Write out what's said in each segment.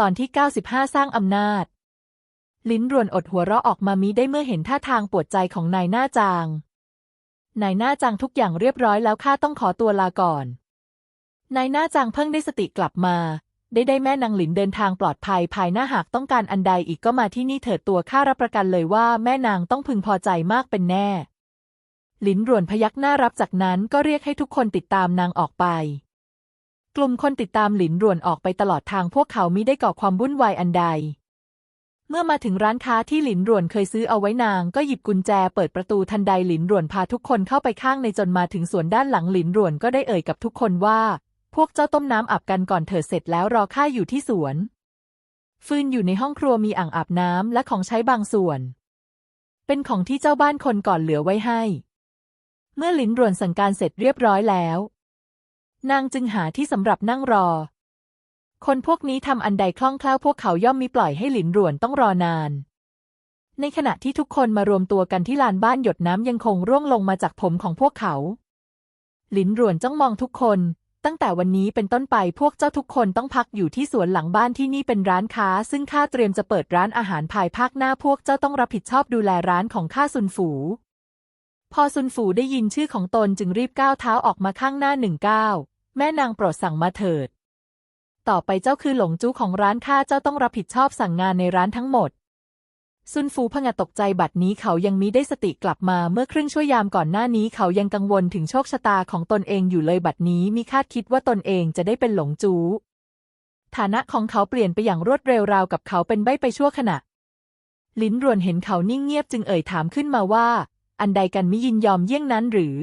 ตอนที่ 95 สร้างอำนาจ ลิ้นรวนอดหัวเราะออกมามิได้เมื่อเห็นท่าทางปวดใจของนายหน้าจาง นายหน้าจางทุกอย่างเรียบร้อยแล้วข้าต้องขอตัวลาก่อน นายหน้าจางเพิ่งได้สติกลับมา ได้ได้แม่นางหลินเดินทางปลอดภัยภายหน้าหากต้องการอันใดอีกก็มาที่นี่เถิดตัวข้ารับประกันเลยว่าแม่นางต้องพึงพอใจมากเป็นแน่ ลินรวนพยักหน้ารับจากนั้นก็เรียกให้ทุกคนติดตามนางออกไป กลุ่มคนติดตามหลินรวนออกไปตลอดทางพวกเขามิได้ก่อความวุ่นวายอันใด เมื่อมาถึงร้านค้าที่หลินรวนเคยซื้อเอาไว้นาง ก็หยิบกุญแจเปิดประตูทันใดหลินรวนพาทุกคนเข้าไปข้างในจนมาถึงสวนด้านหลังหลินรวนก็ได้เอ่ยกับทุกคนว่า พวกเจ้าต้มน้ำอาบกันก่อนเถิดเสร็จแล้วรอข้าอยู่ที่สวน ฟืนอยู่ในห้องครัวมีอ่างอาบน้ำและของใช้บางส่วน เป็นของที่เจ้าบ้านคนก่อนเหลือไว้ให้ เมื่อหลินรวนสั่งการเสร็จเรียบร้อยแล้ว นางจึงหาที่สำหรับนั่งรอ คนพวกนี้ทำอันใดคล่องแคล่วพวกเขาย่อมมีปล่อยให้หลินรวนต้องรอนาน ในขณะที่ทุกคนมารวมตัวกันที่ลานบ้านหยดน้ำยังคงร่วงลงมาจากผมของพวกเขา หลินรวนจ้องมองทุกคน ตั้งแต่วันนี้เป็นต้นไปพวกเจ้าทุกคนต้องพักอยู่ที่สวนหลังบ้านที่นี่เป็นร้านค้า ซึ่งข้าเตรียมจะเปิดร้านอาหารภายภาคหน้าพวกเจ้าต้องรับผิดชอบดูแลร้านของข้าซุนฝูพอซุนฝูได้ยินชื่อของตนจึงรีบก้าวเท้าออกมาข้างหน้าหนึ่งก้าว แม่นางโปรดสั่งมาเถิด ต่อไปเจ้าคือหลงจู้ของร้านข้าเจ้าต้องรับผิดชอบสั่งงานในร้านทั้งหมด ซุนฟูพงะตกใจบัดนี้เขายังมิได้สติกลับมาเมื่อครึ่งชั่วยามก่อนหน้านี้เขายังกังวลถึงโชคชะตาของตนเองอยู่เลยบัดนี้มิคาดคิดว่าตนเองจะได้เป็นหลงจู้ฐานะของเขาเปลี่ยนไปอย่างรวดเร็วราวกับเขาเป็นใบไปชั่วขณะ ลิ้นรวนเห็นเขานิ่งเงียบจึงเอ่ยถามขึ้นมาว่า อันใดกันมิยินยอมเยี่ยงนั้นหรือ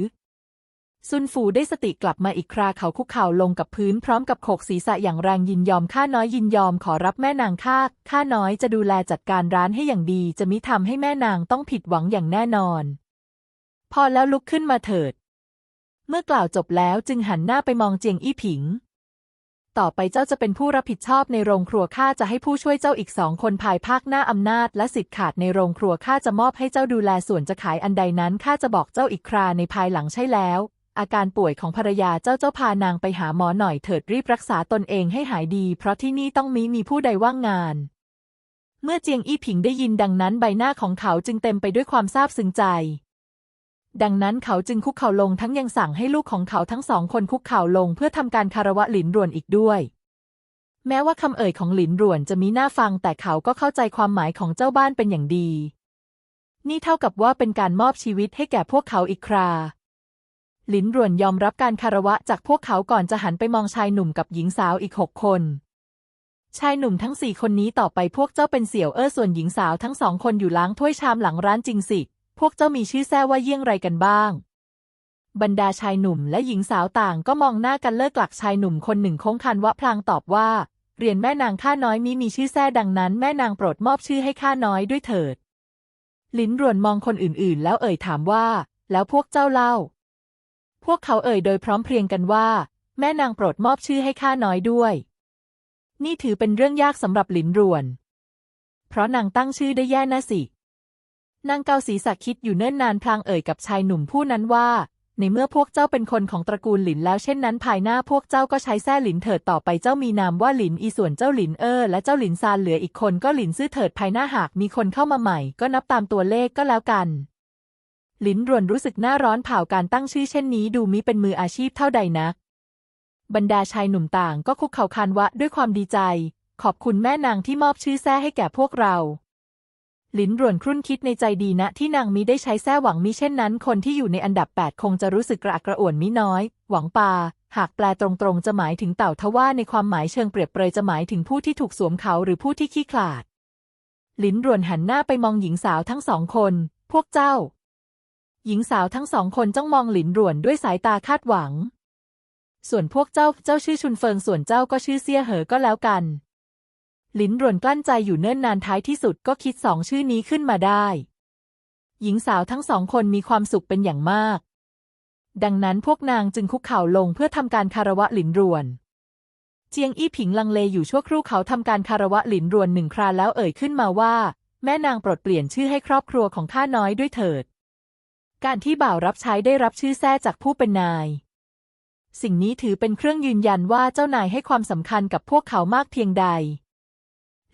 ซุนฟูได้สติกลับมาอีกคราเขาคุกเข่าลงกับพื้นพร้อมกับโขกศีรษะอย่างแรงยินยอมข้าน้อยยินยอมขอรับแม่นางข้าข้าน้อยจะดูแลจัดการร้านให้อย่างดี จะมิทำให้แม่นางต้องผิดหวังอย่างแน่นอน พอแล้วลุกขึ้นมาเถิด เมื่อกล่าวจบแล้วจึงหันหน้าไปมองเจียงอี้ผิง ต่อไปเจ้าจะเป็นผู้รับผิดชอบในโรงครัวข้าจะให้ผู้ช่วยเจ้าอีกสองคนภายภาคหน้าอำนาจ และสิทธิ์ขาดในโรงครัวข้าจะมอบให้เจ้าดูแลส่วนจะขายอันใดนั้นข้าจะบอกเจ้าอีกคราในภายหลังใช่แล้ว อาการป่วยของภรรยาเจ้าเจ้าพานางไปหาหมอหน่อยเถิดรีบรักษาตนเองให้หายดี เพราะที่นี่ต้องมีมีผู้ใดว่างงาน เมื่อเจียงอี้ผิงได้ยินดังนั้นใบหน้าของเขาจึงเต็มไปด้วยความซาบซึ้งใจ ดังนั้นเขาจึงคุกเข่าลงทั้งยังสั่งให้ลูกของเขาทั้งสองคนคุกเข่าลงเพื่อทำการคารวะหลินรวนอีกด้วย แม้ว่าคำเอ่ยของหลินรวนจะมีหน้าฟัง แต่เขาก็เข้าใจความหมายของเจ้าบ้านเป็นอย่างดี นี่เท่ากับว่าเป็นการมอบชีวิตให้แก่พวกเขาอีกครา หลินรวนยอมรับการคารวะจากพวกเขาก่อนจะหันไปมองชายหนุ่มกับหญิงสาวอีกหกคน ชายหนุ่มทั้งสี่คนนี้ต่อไปพวกเจ้าเป็นเสี่ยวเอ้อส่วนหญิงสาวทั้งสองคนอยู่ล้างถ้วยชามหลังร้านจริงสิ พวกเจ้ามีชื่อแท้ว่าเยี่ยงไรกันบ้าง บรรดาชายหนุ่มและหญิงสาวต่างก็มองหน้ากันเลิกหลักชายหนุ่มคนหนึ่งโค้งคันวะพลางตอบว่า เรียนแม่นางข้าน้อยมิมีชื่อแท้ดังนั้นแม่นางโปรดมอบชื่อให้ข้าน้อยด้วยเถิด ลินรวนมองคนอื่นๆ แล้วเอ่ยถามว่า แล้วพวกเจ้าเล่า พวกเขาเอ่ยโดยพร้อมเพรียงกันว่า แม่นางโปรดมอบชื่อให้ข้าน้อยด้วย นี่ถือเป็นเรื่องยากสำหรับหลินรวน เพราะนางตั้งชื่อได้แย่นะสิ นางเกาศีสักคิดอยู่เนิ่นนานพลางเอ่ยกับชายหนุ่มผู้นั้นว่า ในเมื่อพวกเจ้าเป็นคนของตระกูลหลินแล้วเช่นนั้นภายหน้าพวกเจ้าก็ใช้แท้หลินเถิดต่อไปเจ้ามีนามว่าหลินอีส่วนเจ้าหลินเออและเจ้าหลินซานเหลืออีกคนก็หลินซื่อเถิดภายหน้าหากมีคนเข้ามาใหม่ ก็นับตามตัวเลขก็แล้วกัน ลินรวนรู้สึกหน้าร้อนเผาการตั้งชื่อเช่นนี้ ดูมิเป็นมืออาชีพเท่าใดนัก บรรดาชายหนุ่มต่างก็คุกเข่าคานวะด้วยความดีใจ ขอบคุณแม่นางที่มอบชื่อแท้ให้แก่พวกเราลินรวนครุ่นคิดในใจดีนะ ที่นางมิได้ใช้แท้หวังมิเช่นนั้น คนที่อยู่ในอันดับ 8 คงจะรู้สึกกระอักกระอ่วนมิน้อย หวังปา หากแปลตรงๆ จะหมายถึงเต่าทว่าในความหมายเชิงเปรียบเปรยจะหมายถึงผู้ที่ถูกสวมเขาหรือผู้ที่ขี้ขลาดลินรวนหันหน้าไปมองหญิงสาวทั้งสองคน พวกเจ้า หญิงสาวทั้งสองคนจ้องมองหลินรวนด้วยสายตาคาดหวัง ส่วนพวกเจ้าเจ้าชื่อชุนเฟิงส่วนเจ้าก็ชื่อเซี่ยเหอก็แล้วกัน หลินรวนกลั้นใจอยู่เนิ่นนานท้ายที่สุดก็คิดสองชื่อนี้ขึ้นมาได้ หญิงสาวทั้งสองคนมีความสุขเป็นอย่างมาก ดังนั้นพวกนางจึงคุกเข่าลงเพื่อทำการคารวะหลินรวน เจียงอี้ผิงลังเลอยู่ชั่วครู่เขาทำการคารวะหลินรวนหนึ่งคราแล้วเอ่ยขึ้นมาว่า แม่นางโปรดเปลี่ยนชื่อให้ครอบครัวของข้าน้อยด้วยเถิด การที่บ่าวรับใช้ได้รับชื่อแท้จากผู้เป็นนาย สิ่งนี้ถือเป็นเครื่องยืนยันว่าเจ้านายให้ความสำคัญกับพวกเขามากเพียงใด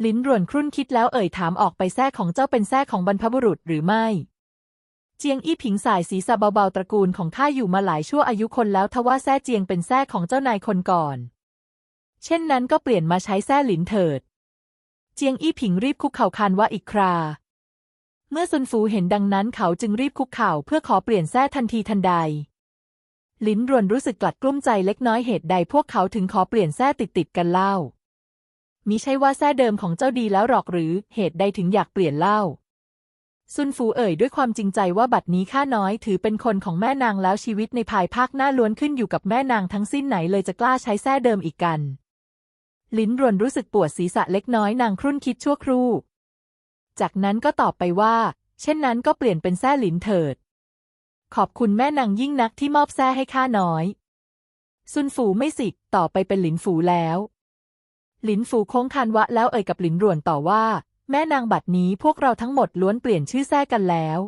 ลิ้นรวนครุ่นคิดแล้วเอ่ยถามออกไปแท้ของเจ้าเป็นแท้ของบรรพบุรุษหรือไม่เจียงอี้ผิงสายศีรษะเบาๆตระกูลของข้าอยู่มาหลายชั่วอายุคนแล้วทว่าแท้เจียงเป็นแท้ของเจ้านายคนก่อน เช่นนั้นก็เปลี่ยนมาใช้แท้หลินเถิด เจียงอี้ผิงรีบคุกเข่าคานว่าอีกครา เมื่อซุนฟูเห็นดังนั้นเขาจึงรีบคุกเข่าเพื่อขอเปลี่ยนแท้ทันทีทันใด ลิ้นรวนรู้สึกกลัดกลุ้มใจเล็กน้อยเหตุใดพวกเขาถึงขอเปลี่ยนแท้ติดติดกันเล่า มิใช่ว่าแท้เดิมของเจ้าดีแล้วหรอกหรือเหตุใดถึงอยากเปลี่ยนเล่า ซุนฟูเอ่ยด้วยความจริงใจว่าบัดนี้ข้าน้อยถือเป็นคนของแม่นางแล้วชีวิตในภายภาคหน้าล้วนขึ้นอยู่กับแม่นางทั้งสิ้นไหนเลยจะกล้าใช้แท้เดิมอีกกันลิ้นรวนรู้สึกปวดศีรษะเล็กน้อยนางครุ่นคิดชั่วครู่ จากนั้นก็ตอบไปว่า เช่นนั้นก็เปลี่ยนเป็นแท้หลินเถิด ขอบคุณแม่นางยิ่งนักที่มอบแท้ให้ข้าน้อย ซุนฟูไม่สิกต่อไปเป็นหลินฟูแล้ว หลินฟูโค้งคานวะแล้วเอ่ยกับหลินรวนต่อว่า แม่นางบัดนี้พวกเราทั้งหมดล้วนเปลี่ยนชื่อแท้กันแล้ว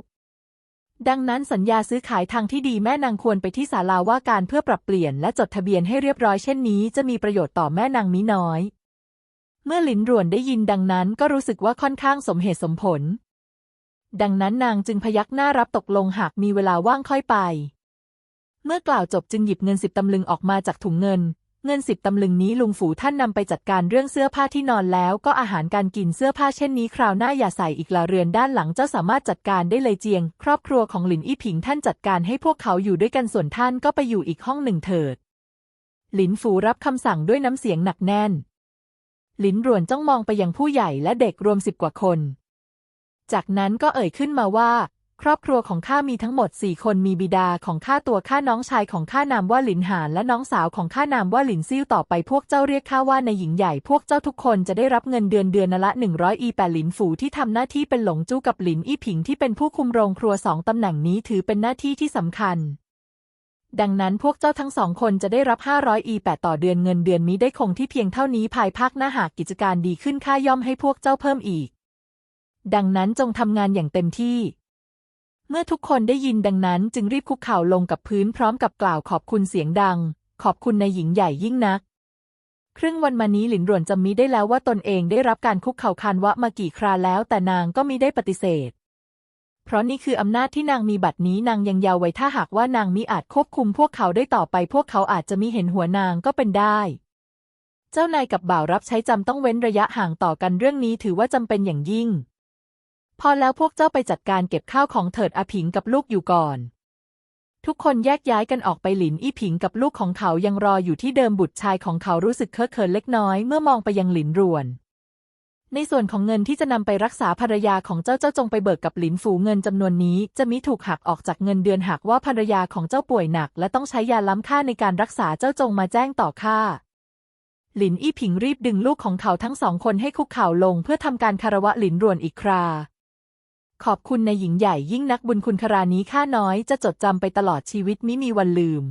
ดังนั้นสัญญาซื้อขายทางที่ดีแม่นางควรไปที่ศาลาว่าการเพื่อปรับเปลี่ยนและจดทะเบียนให้เรียบร้อยเช่นนี้จะมีประโยชน์ต่อแม่นางมิน้อย เมื่อหลินรวนได้ยินดังนั้นก็รู้สึกว่าค่อนข้างสมเหตุสมผล ดังนั้นนางจึงพยักหน้ารับตกลงหากมีเวลาว่างค่อยไป เมื่อกล่าวจบจึงหยิบเงินสิบตำลึงออกมาจากถุงเงิน เงินสิบตำลึงนี้ลุงฝูท่านนำไปจัดการเรื่องเสื้อผ้าที่นอนแล้วก็อาหารการกินเสื้อผ้าเช่นนี้คราวหน้าอย่าใส่อีกละเรือนด้านหลังเจ้าสามารถจัดการได้เลยเจียง ครอบครัวของหลินอี้ผิงท่านจัดการให้พวกเขาอยู่ด้วยกันส่วนท่านก็ไปอยู่อีกห้องหนึ่งเถิดหลินฝูรับคำสั่งด้วยน้ำเสียงหนักแน่น หลินรวนจ้องมองไปยังผู้ใหญ่และเด็กรวมสิบกว่าคน จากนั้นก็เอ่ยขึ้นมาว่า ครอบครัวของข้ามีทั้งหมดสี่คนมีบิดาของข้าตัวข้าน้องชายของข้านามว่าหลินหานและน้องสาวของข้านามว่าหลินซิ่วต่อไปพวกเจ้าเรียกข้าว่าในหญิงใหญ่พวกเจ้าทุกคนจะได้รับเงินเดือนเดือนละหนึ่งร้อยอีแปดหลินฝูที่ทำหน้าที่เป็นหลงจู้กับหลินอี้ผิงที่เป็นผู้คุมโรงครัวสองตำแหน่งนี้ถือเป็นหน้าที่ที่สำคัญ ดังนั้นพวกเจ้าทั้งสองคนจะได้รับ 500อีแปดต่อเดือนเงินเดือนนี้ได้คงที่เพียงเท่านี้ภายภาคหน้าหากกิจการดีขึ้นค่าย่อมให้พวกเจ้าเพิ่มอีก ดังนั้นจงทำงานอย่างเต็มที่ เมื่อทุกคนได้ยินดังนั้นจึงรีบคุกเข่าลงกับพื้นพร้อมกับกล่าวขอบคุณเสียงดัง ขอบคุณในหญิงใหญ่ยิ่งนัก ครึ่งวันมานี้หลินรวนจำมิได้แล้วว่าตนเองได้รับการคุกเข่าคานวะมากี่คราแล้วแต่นางก็มิได้ปฏิเสธ เพราะนี่คืออำนาจที่นางมีบัดนี้นางยังยาวไว้ถ้าหากว่านางมิอาจควบคุมพวกเขาได้ต่อไป พวกเขาอาจจะมิเห็นหัวนางก็เป็นได้ เจ้านายกับบ่าวรับใช้จำต้องเว้นระยะห่างต่อกันเรื่องนี้ถือว่าจำเป็นอย่างยิ่ง พอแล้วพวกเจ้าไปจัดการเก็บข้าวของเถิดอผิงกับลูกอยู่ก่อนทุกคนแยกย้ายกันออกไปหลินอี้ผิงกับลูกของเขายังรออยู่ที่เดิมบุตรชายของเขารู้สึกเคอะเขินเล็กน้อยเมื่อมองไปยังหลินรวน ในส่วนของเงินที่จะนำไปรักษาภรรยาของเจ้าเจ้าจงไปเบิกกับหลินฝูเงินจำนวนนี้ จะมิถูกหักออกจากเงินเดือนหากว่าภรรยาของเจ้าป่วยหนัก และต้องใช้ยาล้ำค่าในการรักษาเจ้าจงมาแจ้งต่อข้าหลินอี้ผิงรีบดึงลูกของเขาทั้งสองคนให้คุกเข่าลง เพื่อทำการคารวะหลินรวนอีกครา ขอบคุณในหญิงใหญ่ยิ่งนักบุญคุณครานี้ข้าน้อยจะจดจำไปตลอดชีวิตมิมีวันลืม